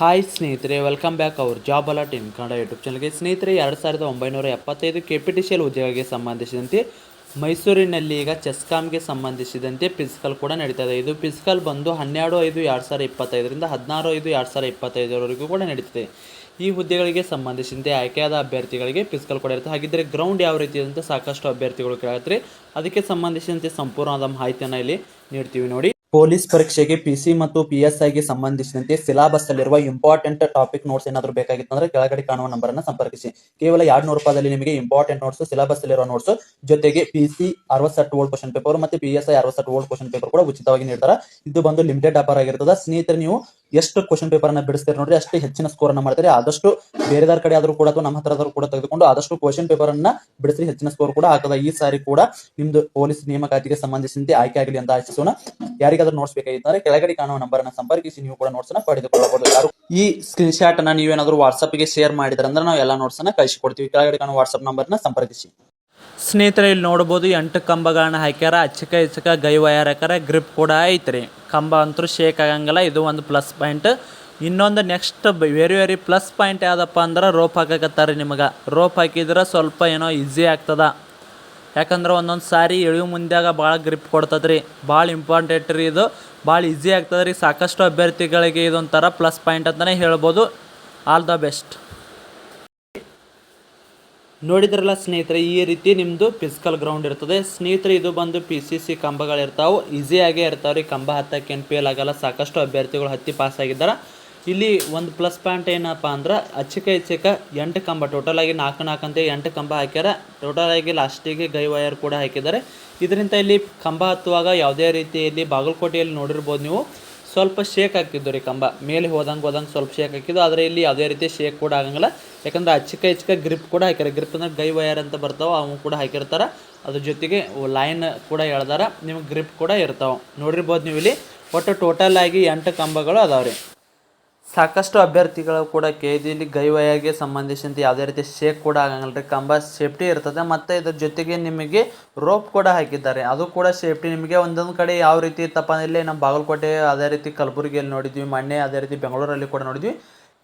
Hi ಸ್ನೇಹಿತರೆ welcome back our job alert in Kannada YouTube ಚಾನಲ್ಗೆ ಸ್ನೇಹಿತರೆ, ಎರಡು ಸಾವಿರದ ಒಂಬೈನೂರ ಎಪ್ಪತ್ತೈದು K P T C L ಉದ್ಯೋಗಕ್ಕೆ ಸಂಬಂಧಿಸಿದಂತೆ ಮೈಸೂರಿನಲ್ಲಿ ಈಗ ಚೆಸ್ಕಾಮ್ಗೆ ಸಂಬಂಧಿಸಿದಂತೆ ಫಿಸಿಕಲ್ ಕೂಡ ನಡೀತಾ ಇದೆ. ಇದು ಫಿಸಿಕಲ್ ಬಂದು ಹನ್ನೆರಡು ಐದು ಎರಡು ಸಾವಿರದ ಇಪ್ಪತ್ತೈದರಿಂದ ಹದಿನಾರು ಐದು ಎರಡು ಸಾವಿರದ ಇಪ್ಪತ್ತೈದರವರೆಗೂ ಕೂಡ ನಡೀತದೆ. ಈ ಹುದ್ದೆಗಳಿಗೆ ಸಂಬಂಧಿಸಿದಂತೆ ಆಯ್ಕೆಯಾದ ಅಭ್ಯರ್ಥಿಗಳಿಗೆ ಫಿಸಿಕಲ್ ಕೂಡ ಇರುತ್ತೆ. ಹಾಗಿದ್ದರೆ ಗ್ರೌಂಡ್ ಯಾವ ರೀತಿ ಅಂತ ಸಾಕಷ್ಟು ಅಭ್ಯರ್ಥಿಗಳು ಕೇಳುತ್ತೆ ಅದಕ್ಕೆ ಸಂಬಂಧಿಸಿದಂತೆ ಸಂಪೂರ್ಣವಾದ ಮಾಹಿತಿಯನ್ನು ಇಲ್ಲಿ ನೀಡ್ತೀವಿ ನೋಡಿ. ಪೊಲೀಸ್ ಪರೀಕ್ಷೆಗೆ ಪಿ ಸಿ ಮತ್ತು ಪಿ ಎಸ್ ಐಗೆ ಸಂಬಂಧಿಸಿದಂತೆ ಸಿಲಾಬಸ್ ಅಲ್ಲಿರುವ ಇಂಪಾರ್ಟೆಂಟ್ ಟಾಪಿಕ್ ನೋಟ್ಸ್ ಏನಾದರೂ ಬೇಕಾಗಿತ್ತು ಅಂದ್ರೆ ಕೆಳಗಡೆ ಕಾಣುವ ನಂಬರ್ ಅನ್ನು ಸಂಪರ್ಕಿಸಿ. ಕೇವಲ ಎರಡು ನೂರು ರೂಪಾಯಿದಲ್ಲಿ ನಿಮಗೆ ಇಂಪಾರ್ಟೆಂಟ್ ನೋಟ್ಸ್ ಸಿಲಾಬಸ್ ಅಲ್ಲಿರುವ ನೋಟ್ಸ್ ಜೊತೆಗೆ ಪಿ ಸಿ ಅರವತ್ತು ಓಲ್ಡ್ ಕ್ವಶನ್ ಪೇಪರ್ ಮತ್ತೆ ಪಿ ಎಸ್ ಐ ಅರವತ್ತು ಓಲ್ಡ್ ಕ್ವಶನ್ ಪೇಪರ್ ಕೂಡ ಉಚಿತವಾಗಿ ನೀಡ್ತಾರೆ. ಇದು ಬಂದು ಲಿಮಿಟೆಡ್ ಆಫರ್ ಆಗಿರ್ತದೆ. ಸ್ನೇಹಿತರೆ, ನೀವು ಎಷ್ಟು ಕ್ವಶನ್ ಪೇಪರ್ ಅನ್ನ ಬಿಡಿಸ್ತಾರೆ ನೋಡ್ರಿ, ಅಷ್ಟೇ ಹೆಚ್ಚಿನ ಸ್ಕೋರ್ ಅನ್ನ ಮಾಡ್ತಾರೆ. ಆದಷ್ಟು ಬೇರೆದಾರ ಕಡೆ ಆದ್ರೂ ಕೂಡ ಅಥವಾ ನಮ್ಮ ಹತ್ರ ಆದ್ರೂ ಕೂಡ ತೆಗೆದುಕೊಂಡು ಆದಷ್ಟು ಕ್ವಶನ್ ಪೇಪರ್ ಅನ್ನ ಬಿಡಿಸಿ ಹೆಚ್ಚಿನ ಸ್ಕೋರ್ ಕೂಡ ಆಗ್ತದ. ಈ ಸಾರಿ ಕೂಡ ನಿಮ್ದು ಪೊಲೀಸ್ ನೇಮಕಾತಿಗೆ ಸಂಬಂಧಿಸಿದಂತೆ ಆಯ್ಕೆ ಆಗಲಿ ಅಂತ ಆಶಿಸೋಣ. ಯಾರಿಗಾದ್ರೂ ನೋಟ್ಸ್ ಬೇಕಾಗಿದ್ದಾರೆ ಕೆಳಗಡೆ ಕಾಣುವ ನಂಬರ್ ಅನ್ನ ಸಂಪರ್ಕಿಸಿ, ನೀವು ಕೂಡ ನೋಟ್ಸ್ ಅನ್ನ ಪಡೆದುಕೊಳ್ಳಬಹುದು ಈ ಸ್ಕ್ರೀನ್ ಶಾಟ್ ಅನ್ನ ನೀವೇನಾದ್ರೂ ವಾಟ್ಸ್ಆಪ್ಗೆ ಶೇರ್ ಮಾಡಿದ್ರೆ ಅಂದ್ರೆ ನಾವು ಎಲ್ಲಾ ನೋಟ್ಸ್ ಅನ್ನ ಕಳಿಸಿಕೊಡ್ತೀವಿ. ಕೆಳಗಡೆ ಕಾಣುವ ವಾಟ್ಸ್ಆಪ್ ನಂಬರ್ ಸಂಪರ್ಕಿಸಿ. ಸ್ನೇಹಿತರೆ, ಇಲ್ಲಿ ನೋಡ್ಬೋದು ಎಂಟು ಕಂಬಗಳನ್ನ ಹಾಕ್ಯಾರ. ಅಚ್ಚಕ ಇಚ್ಚಕ ಗೈ ವಯರ್ ಹಾಕ್ಯಾರ. ಗ್ರಿಪ್ ಕೂಡ ಐತ್ರಿ. ಕಂಬ ಅಂತೂ ಶೇಕ್ ಆಗಂಗಿಲ್ಲ. ಇದು ಒಂದು ಪ್ಲಸ್ ಪಾಯಿಂಟ್ ಇನ್ನೊಂದು next very very plus point ಯಾವುದಪ್ಪ ಅಂದ್ರೆ ರೋಪ್ ಹಾಕಕತ್ತಾರೆ ನಿಮಗೆ. ರೋಪ್ ಹಾಕಿದ್ರೆ ಸ್ವಲ್ಪ ಏನೋ ಈಸಿ ಆಗ್ತದ. ಯಾಕಂದ್ರೆ ಒಂದೊಂದು ಸಾರಿ ಎಳಿ ಮುಂದಾಗ ಭಾಳ ಗ್ರಿಪ್ ಕೊಡ್ತದ್ರಿ. ಭಾಳ ಇಂಪಾರ್ಟೆಂಟ್ ರೀ ಇದು. ಭಾಳ ಈಸಿ ಆಗ್ತದ್ರಿ. ಸಾಕಷ್ಟು ಅಭ್ಯರ್ಥಿಗಳಿಗೆ ಇದೊಂಥರ ಪ್ಲಸ್ ಪಾಯಿಂಟ್ ಅಂತಲೇ ಹೇಳ್ಬೋದು. ಆಲ್ ದ ಬೆಸ್ಟ್ ನೋಡಿದ್ರಲ್ಲ ಸ್ನೇಹಿತರೆ, ಈ ರೀತಿ ನಿಮ್ಮದು ಫಿಸಿಕಲ್ ಗ್ರೌಂಡ್ ಇರ್ತದೆ. ಸ್ನೇಹಿತರೆ, ಇದು ಬಂದು ಪಿ ಸಿ ಸಿ ಕಂಬಗಳಿರ್ತಾವೆ ಈಸಿಯಾಗೇ ರೀ ಕಂಬ ಹತ್ತಕ್ಕೆ ಏನು ಫೇಲ್ ಆಗಲ್ಲ. ಸಾಕಷ್ಟು ಅಭ್ಯರ್ಥಿಗಳು ಹತ್ತಿ ಪಾಸ್ ಆಗಿದ್ದಾರೆ. ಇಲ್ಲಿ ಒಂದು ಪ್ಲಸ್ ಪಾಯಿಂಟ್ ಏನಪ್ಪ ಅಂದ್ರೆ, ಅಚ್ಚಕ ಇಚ್ಚಕ ಎಂಟು ಕಂಬ ಟೋಟಲ್ ಆಗಿ ನಾಲ್ಕು ನಾಲ್ಕು ಅಂತ ಎಂಟು ಕಂಬ ಹಾಕ್ಯಾರ. ಟೋಟಲ್ ಆಗಿ ಲಾಸ್ಟಿಗೆ ಗೈ ವಯರ್ ಕೂಡ ಹಾಕಿದ್ದಾರೆ. ಇದರಿಂದ ಇಲ್ಲಿ ಕಂಬ ಹತ್ತುವಾಗ ಯಾವುದೇ ರೀತಿಯಲ್ಲಿ ಬಾಗಲಕೋಟೆಯಲ್ಲಿ ನೋಡಿರ್ಬೋದು ನೀವು. ಸ್ವಲ್ಪ ಶೇಕ್ ಹಾಕಿದ್ದು ರೀ ಕಂಬ. ಮೇಲೆ ಹೋದಂಗೆ ಹೋದಂಗೆ ಸ್ವಲ್ಪ ಶೇಕ್ ಹಾಕಿದ್ದು ಆದರೆ ಇಲ್ಲಿ ಯಾವುದೇ ರೀತಿ ಶೇಕ್ ಕೂಡ ಆಗಂಗಿಲ್ಲ. ಯಾಕಂದ್ರೆ ಅಚ್ಚಿಕ ಹೆಚ್ಚಿಕ ಗ್ರಿಪ್ ಕೂಡ ಹಾಕ್ಯಾರ. ಗ್ರಿಪ್ ಅಂದ್ರೆ ಗೈ ವಯರ್ ಅಂತ ಬರ್ತಾವೆ, ಅವು ಕೂಡ ಹಾಕಿರ್ತಾರೆ. ಅದ್ರ ಜೊತೆಗೆ ಲೈನ್ ಕೂಡ ಎಳ್ದಾರ ನಿಮ್ಗೆ ಗ್ರಿಪ್ ಕೂಡ ಇರ್ತಾವೆ. ನೋಡಿರ್ಬೋದು ನೀವು ಇಲ್ಲಿ ಒಟ್ಟು ಟೋಟಲ್ ಆಗಿ ಎಂಟು ಕಂಬಗಳು ಅದಾವೆ ರೀ ಸಾಕಷ್ಟು ಅಭ್ಯರ್ಥಿಗಳು ಕೂಡ ಕೆ ಜಿಲಿ ಗೈವಯಾಗೆ ಸಂಬಂಧಿಸಿದಂತೆ ಯಾವುದೇ ರೀತಿ ಶೇಕ್ ಕೂಡ ಆಗಂಗಿಲ್ಲ ರೀ. ಕಂಬ ಸೇಫ್ಟಿ ಇರ್ತದೆ ಮತ್ತು ಇದ್ರ ಜೊತೆಗೆ ನಿಮಗೆ ರೋಪ್ ಕೂಡ ಹಾಕಿದ್ದಾರೆ. ಅದು ಕೂಡ ಸೇಫ್ಟಿ ನಿಮಗೆ ಒಂದೊಂದು ಕಡೆ ಯಾವ ರೀತಿ ಇತ್ತಪ್ಪ ನಮ್ಮ ಬಾಗಲಕೋಟೆ ಅದೇ ರೀತಿ ಕಲಬುರಗಿಯಲ್ಲಿ ನೋಡಿದ್ವಿ. ಮೊನ್ನೆ ಅದೇ ರೀತಿ ಬೆಂಗಳೂರಲ್ಲಿ ಕೂಡ ನೋಡಿದ್ವಿ.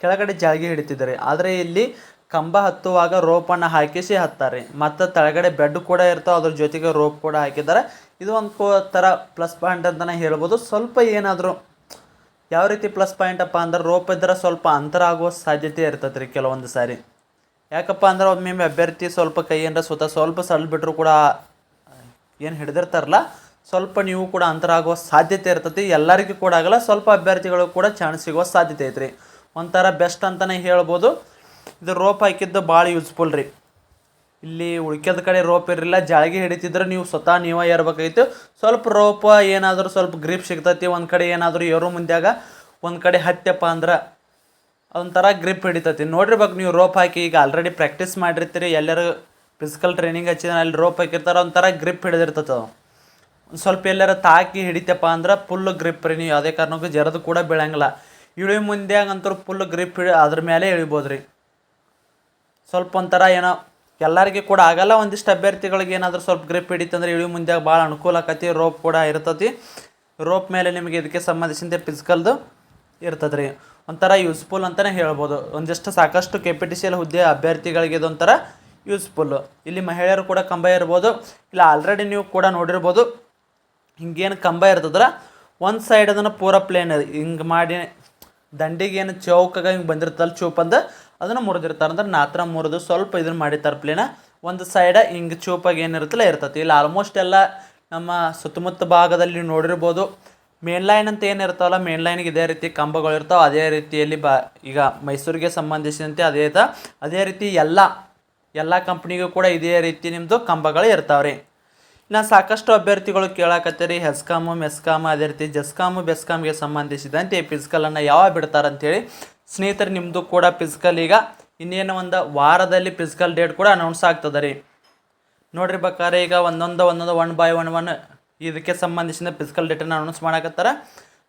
ಕೆಳಗಡೆ ಜಾಳ್ಗೆ ಹಿಡಿತಿದ್ದಾರೆ. ಆದರೆ ಇಲ್ಲಿ ಕಂಬ ಹತ್ತುವಾಗ ರೋಪನ್ನು ಹಾಕಿಸಿ ಹತ್ತಾರೆ. ಮತ್ತು ತಳಗಡೆ ಬೆಡ್ ಕೂಡ ಇರ್ತಾವೆ. ಅದ್ರ ಜೊತೆಗೆ ರೋಪ್ ಕೂಡ ಹಾಕಿದ್ದಾರೆ. ಇದು ಒಂದು ಥರ ಪ್ಲಸ್ ಪಾಯಿಂಟ್ ಅಂತಲೇ ಹೇಳ್ಬೋದು. ಸ್ವಲ್ಪ ಏನಾದರೂ ಯಾವ ರೀತಿ ಪ್ಲಸ್ ಪಾಯಿಂಟ್ ಅಪ್ಪ ಅಂದ್ರೆ ರೋಪ್ ಇದ್ರೆ ಸ್ವಲ್ಪ ಅಂತರ ಆಗುವ ಸಾಧ್ಯತೆ ಇರ್ತದೆ ರೀ ಕೆಲವೊಂದು ಸಾರಿ. ಯಾಕಪ್ಪ ಅಂದ್ರೆ ಒಮ್ಮೊಮ್ಮೆ ಅಭ್ಯರ್ಥಿ ಸ್ವಲ್ಪ ಕೈ ಏನರ ಸುತ್ತ ಸ್ವಲ್ಪ ಸಲ್ ಬಿಟ್ಟರು ಕೂಡ ಏನು ಹಿಡಿದಿರ್ತಾರಲ್ಲ, ಸ್ವಲ್ಪ ನೀವು ಕೂಡ ಅಂತರ ಆಗುವ ಸಾಧ್ಯತೆ ಇರ್ತತಿ. ಎಲ್ಲರಿಗೂ ಕೂಡ ಆಗಲ್ಲ, ಸ್ವಲ್ಪ ಅಭ್ಯರ್ಥಿಗಳು ಕೂಡ ಚಾನ್ಸ್ ಸಿಗುವ ಸಾಧ್ಯತೆ ಐತ್ರಿ. ಒಂಥರ ಬೆಸ್ಟ್ ಅಂತಲೇ ಹೇಳ್ಬೋದು. ಇದು ರೋಪ್ ಹಾಕಿದ್ದು ಭಾಳ ಯೂಸ್ಫುಲ್ ರೀ. ಇಲ್ಲಿ ಉಳ್ಕ್ಯದ ಕಡೆ ರೋಪ್ ಇರಲಿಲ್ಲ, ಜಾಳಿಗೆ ಹಿಡಿತಿದ್ರೆ, ನೀವು ಸ್ವತಃ ನೀವೇ ಏರ್ಬೇಕಾಗಿತ್ತು ಸ್ವಲ್ಪ ರೋಪ ಏನಾದರೂ ಸ್ವಲ್ಪ ಗ್ರಿಪ್ ಸಿಗ್ತೈತಿ, ಒಂದು ಕಡೆ ಏನಾದರೂ ಏರೋ ಮುಂದ್ಯಾಗ, ಒಂದು ಕಡೆ ಹತ್ಯಪ್ಪ ಅಂದ್ರೆ ಅದೊಂಥರ ಗ್ರಿಪ್ ಹಿಡಿತೈತಿ. ನೋಡಿರ್ಬೇಕು ನೀವು ರೋಪ್ ಹಾಕಿ, ಈಗ ಆಲ್ರೆಡಿ ಪ್ರಾಕ್ಟೀಸ್ ಮಾಡಿರ್ತೀರಿ, ಎಲ್ಲರೂ ಫಿಸಿಕಲ್ ಟ್ರೈನಿಂಗ್ ಹಚ್ಚಿದ್ರೆ ಅಲ್ಲಿ ರೋಪ್ ಹಾಕಿರ್ತಾರೆ, ಒಂಥರ ಗ್ರಿಪ್ ಹಿಡಿದಿರ್ತದೆ ಒಂದು ಸ್ವಲ್ಪ ಎಲ್ಲಾರ ತಾಕಿ ಹಿಡಿತಪ್ಪ ಅಂದ್ರೆ ಫುಲ್ ಗ್ರಿಪ್ ರೀ ನೀವು ಯಾವುದೇ ಕಾರಣಕ್ಕೂ ಜರದು ಕೂಡ ಬೀಳಂಗಿಲ್ಲ. ಇಳಿ ಮುಂದೆ ಅಂತೂ ಫುಲ್ ಗ್ರಿಪ್ ಹಿಡಿ ಅದ್ರ ಮೇಲೆ ಇಳಿಬೋದು ರೀ ಸ್ವಲ್ಪ ಒಂಥರ ಏನೋ ಎಲ್ಲರಿಗೆ ಕೂಡ ಆಗಲ್ಲ, ಒಂದಿಷ್ಟು ಅಭ್ಯರ್ಥಿಗಳಿಗೆ ಏನಾದರೂ ಸ್ವಲ್ಪ ಗ್ರಿಪ್ ಹಿಡಿತಂದ್ರೆ ಇಳಿ ಮುಂದೆ ಭಾಳ ಅನುಕೂಲ ಆಕತಿ ರೋಪ್ ಕೂಡ ಇರ್ತತಿ. ರೋಪ್ ಮೇಲೆ ನಿಮಗೆ ಇದಕ್ಕೆ ಸಂಬಂಧಿಸಿದಂತೆ ಫಿಸಿಕಲ್ದು ಇರ್ತದೆ ರೀ ಒಂಥರ ಯೂಸ್ಫುಲ್ ಅಂತಲೇ ಹೇಳ್ಬೋದು. ಒಂದಿಷ್ಟು ಸಾಕಷ್ಟು K P T C L ಹುದ್ದೆ ಅಭ್ಯರ್ಥಿಗಳಿಗೆ ಇದೊಂಥರ ಯೂಸ್ಫುಲ್ಲು ಇಲ್ಲಿ ಮಹಿಳೆಯರು ಕೂಡ ಕಂಬ ಇರ್ಬೋದು, ಇಲ್ಲ ಆಲ್ರೆಡಿ ನೀವು ಕೂಡ ನೋಡಿರ್ಬೋದು, ಹಿಂಗೇನು ಕಂಬ ಇರ್ತದ್ರ, ಒಂದು ಸೈಡ್ ಅದನ್ನು ಪೂರ ಪ್ಲೇನ್ ಹಿಂಗೆ ಮಾಡಿ, ದಂಡಿಗೆ ಏನು ಚೌಕಾಗ ಹಿಂಗೆ ಬಂದಿರ್ತಲ್ಲ ಚೂಪಂದ ಅದನ್ನು ಮುರಿದಿರ್ತಾರೆ. ಅಂದ್ರೆ ನಾತ್ರ ಮುರಿದು ಸ್ವಲ್ಪ ಇದನ್ನು ಮಾಡಿರ್ತಾರೆ ಪ್ಲೇನ ಒಂದು ಸೈಡ ಹಿಂಗೆ ಚೂಪಾಗಿ ಏನಿರುತ್ತಲ್ಲ ಇರ್ತತಿ. ಇಲ್ಲಿ ಆಲ್ಮೋಸ್ಟ್ ಎಲ್ಲ ನಮ್ಮ ಸುತ್ತಮುತ್ತ ಭಾಗದಲ್ಲಿ ನೋಡಿರ್ಬೋದು ಮೇನ್ ಲೈನ್ ಅಂತ ಏನಿರ್ತಾವಲ್ಲ ಮೇನ್ ಲೈನ್ಗೆ ಇದೇ ರೀತಿ ಕಂಬಗಳು ಇರ್ತಾವೆ. ಅದೇ ರೀತಿಯಲ್ಲಿ ಬ, ಈಗ ಮೈಸೂರಿಗೆ ಸಂಬಂಧಿಸಿದಂತೆ ಅದೇ ಐತ ಅದೇ ರೀತಿ ಎಲ್ಲ ಎಲ್ಲ ಕಂಪ್ನಿಗೂ ಕೂಡ ಇದೇ ರೀತಿ ನಿಮ್ಮದು ಕಂಬಗಳು ಇರ್ತಾವೆ ರೀ ಸಾಕಷ್ಟು ಅಭ್ಯರ್ಥಿಗಳು ಕೇಳಾಕತ್ತೀರಿ. ಹೆಸ್ಕಾಮು ಮೆಸ್ಕಾಮು ಅದೇ ರೀತಿ ಜಸ್ಕಾಮು ಬೆಸ್ಕಾಮ್ಗೆ ಸಂಬಂಧಿಸಿದಂತೆ ಫಿಸಿಕಲನ್ನು ಯಾವಾಗ ಬಿಡ್ತಾರೆ ಅಂತೇಳಿ ಸ್ನೇಹಿತರೆ ನಿಮ್ಮದು ಕೂಡ ಫಿಸಿಕಲ್ ಈಗ ಇನ್ನೇನು ಒಂದು ವಾರದಲ್ಲಿ ಫಿಸಿಕಲ್ ಡೇಟ್ ಕೂಡ ಅನೌನ್ಸ್ ಆಗ್ತದೆ ರೀ. ನೋಡ್ರಿ ಬೇಕಾದ್ರೆ ಈಗ ಒಂದೊಂದು ಒಂದೊಂದು ಒನ್ ಬೈ ಒನ್ ಒನ್ ಇದಕ್ಕೆ ಸಂಬಂಧಿಸಿದ ಫಿಸಿಕಲ್ ಡೇಟನ್ನು ಅನೌನ್ಸ್ ಮಾಡಕತ್ತಾರ.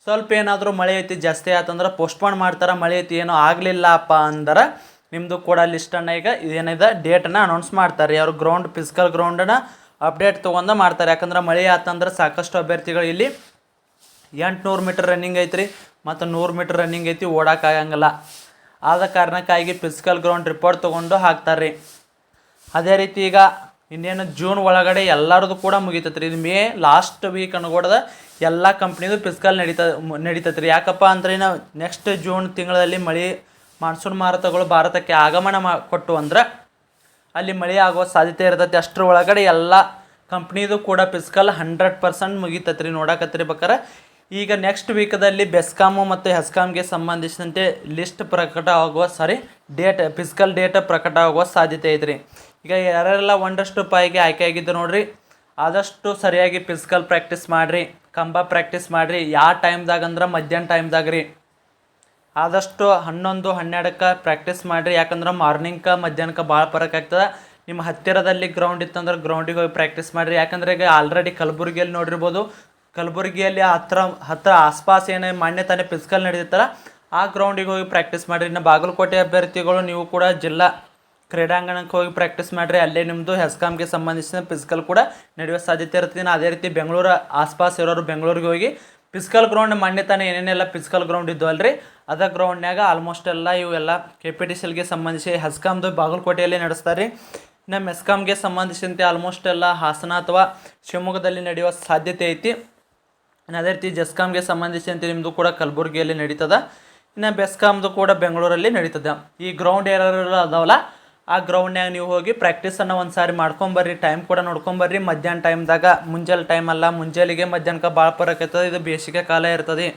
ಸ್ವಲ್ಪ ಏನಾದರೂ ಮಳೆ ಐತಿ, ಜಾಸ್ತಿ ಆಯ್ತಂದ್ರೆ ಪೋಸ್ಟ್ಪೋನ್ ಮಾಡ್ತಾರೆ, ಮಳೆ ಐತಿ, ಏನೋ ಆಗಲಿಲ್ಲಪ್ಪ ಅಂದ್ರೆ ನಿಮ್ಮದು ಕೂಡ ಲಿಸ್ಟನ್ನು ಈಗ ಏನಿದೆ ಡೇಟನ್ನು ಅನೌನ್ಸ್ ಮಾಡ್ತಾರೆ. ಅವ್ರು ಗ್ರೌಂಡ್ ಫಿಸಿಕಲ್ ಗ್ರೌಂಡನ್ನು ಅಪ್ಡೇಟ್ ತೊಗೊಂಡು ಮಾಡ್ತಾರೆ. ಯಾಕಂದ್ರೆ ಮಳೆ ಆತಂದ್ರೆ ಸಾಕಷ್ಟು ಅಭ್ಯರ್ಥಿಗಳು ಇಲ್ಲಿ ಎಂಟುನೂರು ಮೀಟ್ರ್ ರನ್ನಿಂಗ್ ಐತ್ರಿ, ಮತ್ತು ನೂರು ಮೀಟ್ರ್ ರನ್ನಿಂಗ್ ಐತಿ ಓಡೋಕ್ಕಾಗಂಗಿಲ್ಲ ಆದ ಕಾರಣಕ್ಕಾಗಿ ಫಿಸಿಕಲ್ ಗ್ರೌಂಡ್ ರಿಪೋರ್ಟ್ ತೊಗೊಂಡು ಹಾಕ್ತಾರೆ ರೀ ಅದೇ ರೀತಿ ಈಗ ಇನ್ನೇನು ಜೂನ್ ಒಳಗಡೆ ಎಲ್ಲರದು ಕೂಡ ಮುಗಿತೈತೆ ರೀ ಇದು ಮೇ ಲಾಸ್ಟ್ ವೀಕ್ ಅನ್ಗೋಡದ ಎಲ್ಲ ಕಂಪ್ನಿದು ಫಿಸಿಕಲ್ ನಡೀತ ನಡೀತೈತೆ ರೀ ಯಾಕಪ್ಪ ಅಂದ್ರೆ ನಾವು ನೆಕ್ಸ್ಟ್ ಜೂನ್ ತಿಂಗಳಲ್ಲಿ ಮಳೆ ಮಾನ್ಸೂನ್ ಮಾರುತಗಳು ಭಾರತಕ್ಕೆ ಆಗಮನ ಮಾ, ಕೊಟ್ಟು ಅಂದ್ರೆ ಅಲ್ಲಿ ಮಳೆ ಆಗುವ ಸಾಧ್ಯತೆ ಇರ್ತೈತಿ. ಅಷ್ಟರ ಒಳಗಡೆ ಎಲ್ಲ ಕಂಪ್ನಿದು ಕೂಡ ಫಿಸಿಕಲ್ ಹಂಡ್ರೆಡ್ ಪರ್ಸೆಂಟ್ ಮುಗಿತೈತೆ ರೀ ನೋಡಕತ್ರಿ. ಬೇಕಾರೆ ಈಗ ನೆಕ್ಸ್ಟ್ ವೀಕದಲ್ಲಿ ಬೆಸ್ಕಾಮು ಮತ್ತು ಹೆಸ್ಕಾಮ್ಗೆ ಸಂಬಂಧಿಸಿದಂತೆ ಲಿಸ್ಟ್ ಪ್ರಕಟ ಆಗುವ ಸಾರಿ ಡೇಟ್ ಫಿಸಿಕಲ್ ಡೇಟ್ ಪ್ರಕಟ ಆಗುವ ಸಾಧ್ಯತೆ ಐತ್ರಿ. ಈಗ ಯಾರೆಲ್ಲ ಒಂದಷ್ಟು ರೂಪಾಯಿಗೆ ಆಯ್ಕೆ ಆಗಿದ್ದು ನೋಡಿರಿ, ಆದಷ್ಟು ಸರಿಯಾಗಿ ಫಿಸಿಕಲ್ ಪ್ರಾಕ್ಟೀಸ್ ಮಾಡಿರಿ, ಕಂಬ ಪ್ರಾಕ್ಟೀಸ್ ಮಾಡಿರಿ, ಯಾವ ಟೈಮ್ದಾಗ ಅಂದ್ರೆ ಮಧ್ಯಾಹ್ನ ಟೈಮ್ದಾಗ ರೀ. ಆದಷ್ಟು ಹನ್ನೊಂದು, ಹನ್ನೆರಡಕ್ಕೆ ಪ್ರಾಕ್ಟೀಸ್ ಮಾಡಿರಿ, ಯಾಕಂದ್ರೆ ಮಾರ್ನಿಂಗ್ಕ ಮಧ್ಯಾಹ್ನಕ್ಕೆ ಭಾಳ ಫರಕ್ ಆಗ್ತದೆ. ನಿಮ್ಮ ಹತ್ತಿರದಲ್ಲಿ ಗ್ರೌಂಡ್ ಇತ್ತಂದ್ರೆ ಗ್ರೌಂಡಿಗೆ ಹೋಗಿ ಪ್ರಾಕ್ಟೀಸ್ ಮಾಡಿರಿ, ಯಾಕಂದ್ರೆ ಈಗ ಆಲ್ರೆಡಿ ಕಲಬುರಗಿಯಲ್ಲಿ ನೋಡಿರ್ಬೋದು ಕಲಬುರಗಿಯಲ್ಲಿ ಹತ್ರ ಹತ್ರ ಆಸ್ಪಾಸ್ ಏನೇ ಮಾನ್ಯ ತಾನೇ ಫಿಸಿಕಲ್ ನಡೆದಿತ್ತಲ್ಲ, ಆ ಗ್ರೌಂಡಿಗೆ ಹೋಗಿ ಪ್ರಾಕ್ಟೀಸ್ ಮಾಡಿರಿ. ಇನ್ನು ಬಾಗಲಕೋಟೆ ಅಭ್ಯರ್ಥಿಗಳು ನೀವು ಕೂಡ ಜಿಲ್ಲಾ ಕ್ರೀಡಾಂಗಣಕ್ಕೆ ಹೋಗಿ ಪ್ರಾಕ್ಟೀಸ್ ಮಾಡಿರಿ. ಅಲ್ಲೇ ನಿಮ್ಮದು ಹೆಸ್ಕಾಮ್ಗೆ ಸಂಬಂಧಿಸಿದ ಫಿಸಿಕಲ್ ಕೂಡ ನಡೆಯುವ ಸಾಧ್ಯತೆ ಇರ್ತದೆ ಅದೇ ರೀತಿ ಬೆಂಗಳೂರು ಆಸ್ಪಾಸ್ ಇರೋರು ಬೆಂಗಳೂರಿಗೆ ಹೋಗಿ ಫಿಸಿಕಲ್ ಗ್ರೌಂಡ್ ಮಾನ್ಯತಾನೆ ಏನೇನೆಲ್ಲ ಫಿಸಿಕಲ್ ಗ್ರೌಂಡ್ ಇದ್ದು ಅಲ್ರಿ? ಅದ ಗ್ರೌಂಡ್ನಾಗ ಆಲ್ಮೋಸ್ಟ್ ಎಲ್ಲ ಇವೆಲ್ಲ ಕೆ ಪಿ ಟಿ ಸಿಲ್ಗೆ ಸಂಬಂಧಿಸಿ ಹೆಸ್ಕಾಮ್ದು ಬಾಗಲಕೋಟೆಯಲ್ಲಿ ನಡೆಸ್ತಾರೆ. ರೀ ಇನ್ನು ಎಸ್ಕಾಮ್ಗೆ ಸಂಬಂಧಿಸಿದಂತೆ ಆಲ್ಮೋಸ್ಟ್ ಎಲ್ಲ ಹಾಸನ ಅಥವಾ ಶಿವಮೊಗ್ಗದಲ್ಲಿ ನಡೆಯುವ ಸಾಧ್ಯತೆ ಐತಿ. ಇನ್ನು ಅದೇ ರೀತಿ ಜೆಸ್ಕಾಮ್ಗೆ ಸಂಬಂಧಿಸಿದಂತೆ ನಿಮ್ಮದು ಕೂಡ ಕಲಬುರಗಿಯಲ್ಲಿ ನಡೀತದ. ಇನ್ನು ಬೆಸ್ಕಾಮ್ದು ಕೂಡ ಬೆಂಗಳೂರಲ್ಲಿ ನಡೀತದೆ. ಈ ಗ್ರೌಂಡ್ ಏನಾರ ಅದಾವಲ್ಲ, ಆ ಗ್ರೌಂಡ್ನ್ಯಾಗ ನೀವು ಹೋಗಿ ಪ್ರಾಕ್ಟೀಸನ್ನು ಒಂದು ಸಾರಿ ಮಾಡ್ಕೊಂಬರ್ರಿ ಟೈಮ್ ಕೂಡ ನೋಡ್ಕೊಂಬರ್ರಿ. ಮಧ್ಯಾಹ್ನ ಟೈಮ್ದಾಗ ಮುಂಜಾನೆ ಟೈಮ್ ಅಲ್ಲ ಮುಂಜಾನೆಗೆ ಮಧ್ಯಾಹ್ನಕ್ಕೆ ಭಾಳ ಪರಕೈತದೆ ಇದು ಬೇಸಿಗೆ ಕಾಲ ಇರ್ತದೆ.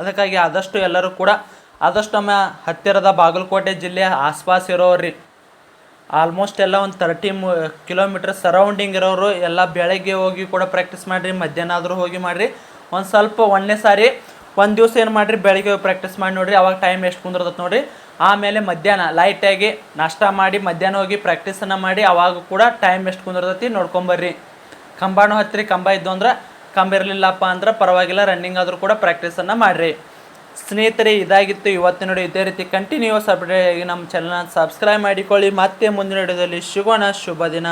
ಅದಕ್ಕಾಗಿ ಆದಷ್ಟು ಎಲ್ಲರೂ ಕೂಡ, ಆದಷ್ಟು ನಮ್ಮ ಹತ್ತಿರದ ಬಾಗಲಕೋಟೆ ಜಿಲ್ಲೆಯ ಆಸ್ಪಾಸ್ ಇರೋರಿ ಆಲ್ಮೋಸ್ಟ್ ಎಲ್ಲ ಒಂದು ತರ್ಟಿ ಕಿಲೋಮೀಟರ್ ಸರೌಂಡಿಂಗ್ ಇರೋರು, ಎಲ್ಲ ಬೆಳಗ್ಗೆ ಹೋಗಿ ಕೂಡ ಪ್ರಾಕ್ಟೀಸ್ ಮಾಡಿರಿ, ಮಧ್ಯಾಹ್ನ ಆದರೂ ಹೋಗಿ ಮಾಡಿರಿ. ಒಂದು ಸ್ವಲ್ಪ ಒಂದನೇ ಸಾರಿ, ಒಂದು ದಿವಸ ಏನು ಮಾಡಿರಿ, ಬೆಳಗ್ಗೆ ಪ್ರಾಕ್ಟೀಸ್ ಮಾಡಿ ನೋಡಿರಿ, ಅವಾಗ ಟೈಮ್ ಎಷ್ಟು ಕುಂದಿರ್ತದೆ ನೋಡಿರಿ. ಆಮೇಲೆ ಮಧ್ಯಾಹ್ನ ಲೈಟಾಗಿ ನಾಷ್ಟ ಮಾಡಿ, ಮಧ್ಯಾಹ್ನ ಹೋಗಿ ಪ್ರಾಕ್ಟೀಸನ್ನು ಮಾಡಿ, ಅವಾಗ ಕೂಡ ಟೈಮ್ ಎಷ್ಟು ಕುಂದಿರ್ತೈತಿ ನೋಡ್ಕೊಂಬರ್ರಿ ಕಂಬಾನು ಹತ್ತಿರಿ ಕಂಬ ಇದ್ದು ಅಂದ್ರೆ ಕಂಬ ಇರಲಿಲ್ಲಪ್ಪ ಅಂದ್ರೆ ಪರವಾಗಿಲ್ಲ ರನ್ನಿಂಗ್ ಆದರೂ ಕೂಡ ಪ್ರಾಕ್ಟೀಸನ್ನು ಮಾಡಿರಿ. ಸ್ನೇಹಿತರೆ, ಇದಾಗಿತ್ತು ಇವತ್ತಿನ ನೋಡಿ ಇದೇ ರೀತಿ. ಕಂಟಿನ್ಯೂಸ್ ಅಪ್ಡೇಟ್ ನಮ್ಮ ಚಾನಲ್ನ ಸಬ್ಸ್ಕ್ರೈಬ್ ಮಾಡಿಕೊಳ್ಳಿ. ಮತ್ತೆ ಮುಂದಿನ ವಿಡಿಯೋದಲ್ಲಿ ಶುಭನ ಶುಭ ದಿನ.